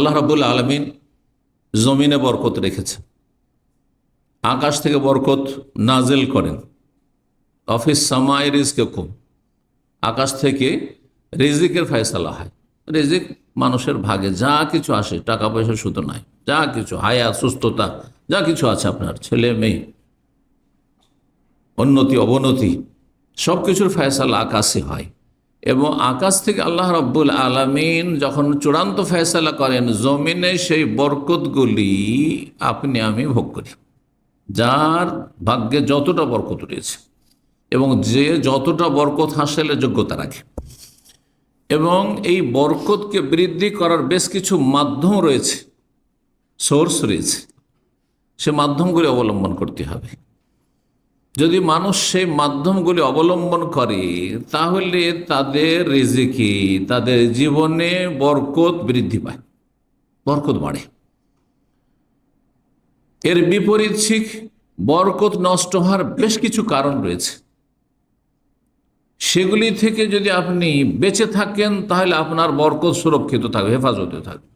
আল্লাহ রাবুল আলমিন জমিনে বরকত রেখেছে। আকাশ থেকে বরকত নাজেল করেন। অফিস সামাই রিজকে কম। আকাশ থেকে রিজিকের ফয়সালা হয়। রিজিক মানুষের ভাগে যা কিছু আসে টাকা পয়সা শুধু নাই। যা কিছু হায়া, সুস্থতা, যা কিছু আছে আপনার, ছেলে, মেয়ে, উন্নতি, অবনতি সব কিছুর ফয়সালা আকাশে হয়। এবং আকাশ থেকে আল্লাহ রব্বুল আলমিন যখন চূড়ান্ত ফয়সালা করেন, জমিনে সেই বরকতগুলি আপনি, আমি ভোগ করি। যার ভাগ্যে যতটা বরকত রয়েছে এবং যে যতটা বরকত হাসিলের যোগ্যতা রাখে। এবং এই বরকতকে বৃদ্ধি করার বেশ কিছু মাধ্যম রয়েছে সোর্স রয়েছে। সে মাধ্যমগুলি অবলম্বন করতে হবে। যদি মানুষ সেই মাধ্যমগুলি অবলম্বন করে, তাহলে তাদের রিজিকে, তাদের জীবনে বরকত বৃদ্ধি পায়, বরকত বাড়ে। এর বিপরীত শিখ, বরকত নষ্ট হওয়ার বেশ কিছু কারণ রয়েছে। সেগুলি থেকে যদি আপনি বেঁচে থাকেন, তাহলে আপনার বরকত সুরক্ষিত থাকবে, হেফাজতে থাকবে।